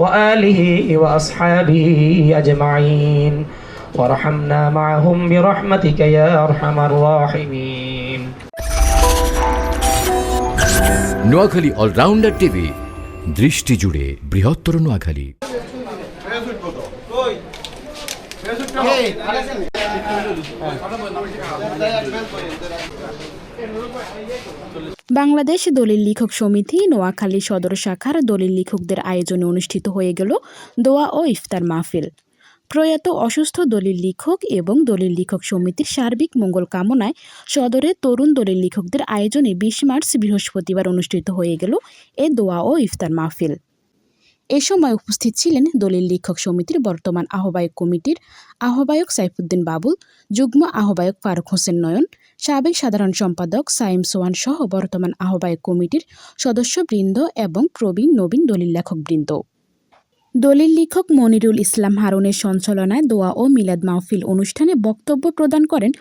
وآله وأصحابه أجمعين وارحمنا معهم برحمتك يا أرحم الراحمين Noakhali allrounder TV দৃষ্টি জুড়ে বৃহত্তর নোয়াখালী বাংলাদেশ দলিল লেখক সমিতি নোয়াখালী সদর শাখার দলিল লেখকদের আয়োজনে অনুষ্ঠিত হয়ে গেল দোয়া ও ইফতার মাহফিল। প্রয়াত অসুস্থ দলিল লেখক এবং দলিল লেখক সমিতির সার্বিক মঙ্গল কামনায় সদরে তরুণ দলিল লেখকদের আয়োজনে বিশ মার্চ বৃহস্পতিবার অনুষ্ঠিত হয়ে গেল এ দোয়া ও ইফতার মাহফিল। এ সময় উপস্থিত ছিলেন দলিল লেখক সমিতির বর্তমান আহ্বায়ক কমিটির আহ্বায়ক সাইফুদ্দিন বাবুল, যুগ্ম আহ্বায়ক ফারুক হোসেন নয়ন, সাবেক সাধারণ সম্পাদক সাইম সোয়ান সহ বর্তমান আহ্বায়ক কমিটির সদস্যবৃন্দ এবং প্রবীণ নবীন দলিল লেখকবৃন্দ। দলিল লেখক মনিরুল ইসলাম হারুনের সঞ্চালনায় দোয়া ও মিলাদ মাহফিল অনুষ্ঠানে বক্তব্য প্রদান করেন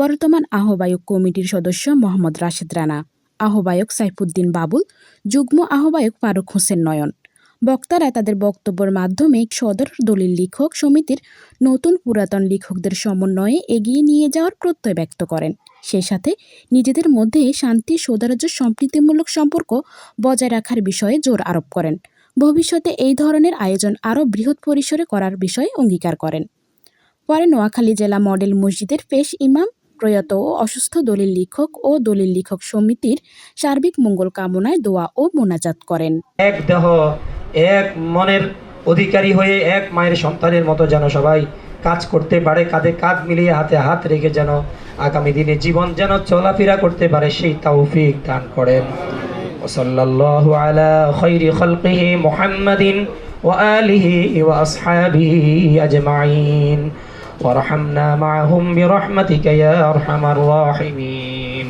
বর্তমান আহ্বায়ক কমিটির সদস্য মোহাম্মদ রাশেদ রানা, আহ্বায়ক সাইফুদ্দিন বাবুল, যুগ্ম আহ্বায়ক ফারুক হোসেন নয়ন। বক্তারা তাদের বক্তব্যের মাধ্যমে সদর দলিল লেখক সমিতির নতুন পুরাতন লেখকদের সমন্বয়ে এগিয়ে নিয়ে যাওয়ার প্রত্যয় ব্যক্ত করেন। সে সাথে নিজেদের মধ্যে শান্তি সৌদার্য সম্প্রীতিমূলক সম্পর্ক বজায় রাখার বিষয়ে জোর আরোপ করেন। ভবিষ্যতে এই ধরনের আয়োজন আরও বৃহৎ পরিসরে করার বিষয়ে অঙ্গীকার করেন। পরে নোয়াখালী জেলা মডেল মসজিদের পেশ ইমাম, প্রয়াত ও অসুস্থ দলিল লেখক ও দলিল লেখক সমিতির সার্বিক মঙ্গল কামনায় দোয়া ও মোনাজাত করেন। এক দেহ এক মনের অধিকারী হয়ে এক মায়ের সন্তানের মতো যেন সবাই কাজ করতে পারে কাঁধে কাঁধ মিলিয়ে হাতে হাত রেখে যেন আগামী দিনে জীবন যেন চলাফেরা করতে পারে সেই তৌফিক দান করেন وصلى الله على خير خلقه محمد وآله وأصحابه أجمعين وارحمنا معهم برحمتك يا أرحم الراحمين